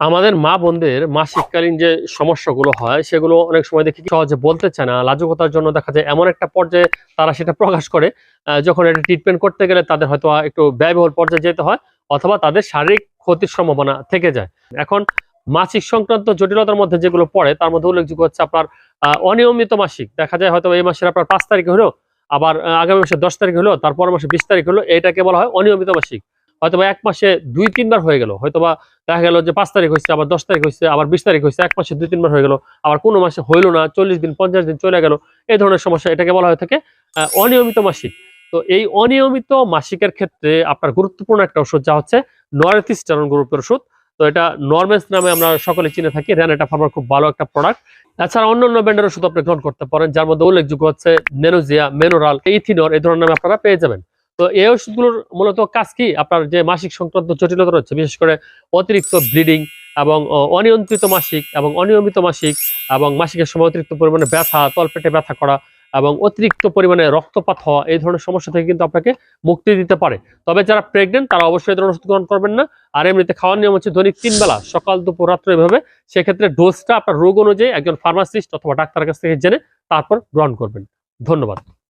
আমাদের মা বোনদের মাসিককালীন যে সমস্যাগুলো হয়, সেগুলো অনেক সময় দেখি সহজে বলতে চায় না, লাজুকতার জন্য দেখা যায় এমন একটা পর্যায়ে তারা সেটা প্রকাশ করে যখন এটা ট্রিটমেন্ট করতে গেলে তাদের হয়তো একটু ব্যয়বহুল পর্যায়ে যেতে হয় অথবা তাদের শারীরিক ক্ষতির সম্ভাবনা থেকে যায়। এখন মাসিক সংক্রান্ত জটিলতার মধ্যে যেগুলো পড়ে, তার মধ্যে উল্লেখযোগ্য হচ্ছে আপনার অনিয়মিত মাসিক। দেখা যায় হয়তো এই মাসের আপনার পাঁচ তারিখে হলো আবার আগামী মাসে দশ তারিখ হলো তারপর মাসে বিশ তারিখ হলো এটাকে বলা হয় অনিয়মিত মাসিক। হয়তোবা এক মাসে দুই, তিনবার হয়ে গেল। হয়তোবা দেখা গেল যে পাঁচ তারিখ হয়েছে আবার দশ তারিখ হয়েছে আবার বিশ তারিখ হয়েছে এক মাসে দুই, তিনবার হয়ে গেল, আবার কোনো মাসে হইল না, চল্লিশ দিন, পঞ্চাশ দিন চলে গেল, এই ধরনের সমস্যা এটাকে বলা হয়ে থাকে অনিয়মিত মাসিক। তো এই অনিয়মিত মাসিকের ক্ষেত্রে আপনার গুরুত্বপূর্ণ একটা ওষুধ যা হচ্ছে নরেথিস্টারন গ্রুপের ওষুধ। তো এটা নরমেন্স নামে আমরা সকলে চিনে থাকি, রেন এটা ফার্মার খুব ভালো একটা প্রোডাক্ট তাছাড়া অন্য অন্য ব্র্যান্ডের ওষুধ আপনি গ্রহণ করতে পারেন, যার মধ্যে উল্লেখযোগ্য হচ্ছে নেনোজিয়া, মেনোরাল ইথিনর এই ধরনের নামে আপনারা পেয়ে যাবেন। তো এই ওষুধগুলোর মূলত কাজ কি? আপনার যে মাসিক সংক্রান্ত জটিলতা রয়েছে, বিশেষ করে অতিরিক্ত ব্লিডিং এবং অনিয়ন্ত্রিত মাসিক এবং অনিয়মিত মাসিক এবং মাসিকের সময় অতিরিক্ত পরিমাণে ব্যথা, তলপেটে ব্যথা করা এবং অতিরিক্ত পরিমাণে রক্তপাত হওয়া এই ধরনের সমস্যা থেকে কিন্তু আপনাকে মুক্তি দিতে পারে। তবে যারা প্রেগনেন্ট তারা অবশ্যই ধরনের ওষুধ গ্রহণ করবেন না। আর এমনিতে খাওয়ার নিয়ম হচ্ছে দৈনিক তিন বেলা, সকাল, দুপুর, রাত্র এভাবে। সেক্ষেত্রে ডোজটা আপনার রোগ অনুযায়ী একজন ফার্মাসিস্ট অথবা ডাক্তারের কাছ থেকে জেনে তারপর গ্রহণ করবেন। ধন্যবাদ।